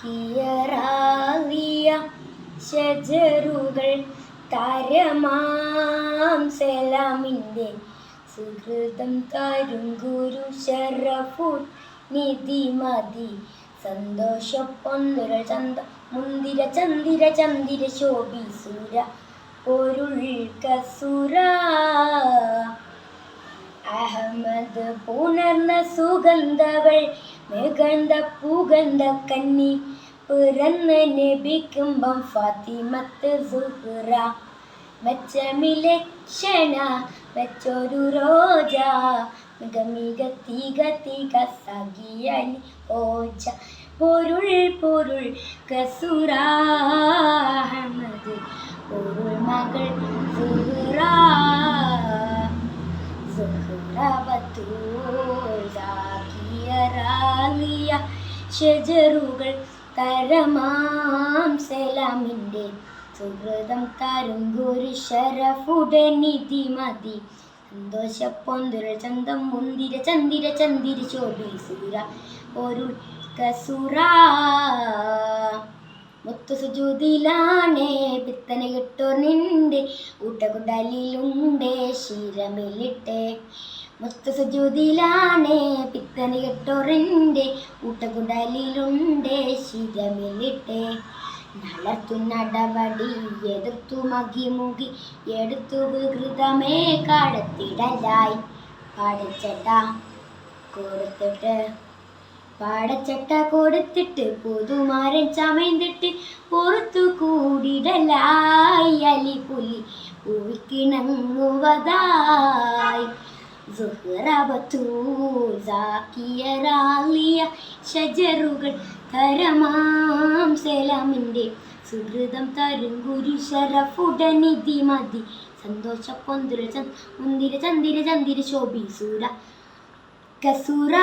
കിയറാലിയ ഷജറുകൾ തരമാം സലാമിന്റെ സുഹൃതം തരും ഗുരു ഷറഫുൽ നിധി മതി. സന്തോഷപ്പൊന്നുരൾ ചന്ത മുന്തിര ചന്ദിര ചന്ദിര ശോഭിസുര പൊരുൾ കസുര അഹമ്മദ് പുണർന്ന സുഗന്ധവൾ നികഴ്ന്ന പൂഗന്ധ കന്നി പിറന്ന് നബിക്കുമ്പം ഫാത്തിമത്ത് സുഹ്റ. മെച്ചമിലക്ഷണ മെച്ചൊരു റോജ മികമിക മിക തീക തീക സഖിയലി ഓജ. പൊരുൾ പൊരുൾ കസുരാ. ിയ ഷജറുകൾ തരമാം സലാമിന്റെ സുഹൃതം തരും ഗുരു ഷറഫുടെ നിധി മതി. സന്തോഷ പൊന്തുരൾ ചന്തം മുന്തിര ചന്ദിര ചന്ദിര ശോഭി സൂര. ഒരു കസുര മുത്തു സുജൂതിലാണേ പിത്തന കിട്ടോർ നിന്റെ ഊട്ടകുണ്ടലിലുണ്ടേ ശീരമിലിട്ടെ മുത്തു സുജൂതിലാണേ പിത്തന കിട്ടോറിന്റെ ഊട്ടകുണ്ടലിലുണ്ടേ ശീരമിലിട്ടെ നളർത്തു നടപടി എതിർത്തു മകി മുകി എടുത്തു വികൃതമേ കടത്തിടലായി. പാടിച്ചട്ട കൊടുത്തിട്ട് പാടച്ചട്ട കൊടുത്തിട്ട് പുതുമാരൻ ചമയന്തിട്ട് പുറത്തു കൂടിടലായി അലി പുലി പൂവിക്കിണങ്ങുവതായി ിയ ഷജറുകൾ തരമാം സലാമിന്റെ സുഹൃതം തരും ഗുരു ശരഫുടനിധി മതി. സന്തോഷ പൊന്തുര മുന്തിര ചന്ദിര ചന്ദിര ശോഭി സൂര കസുര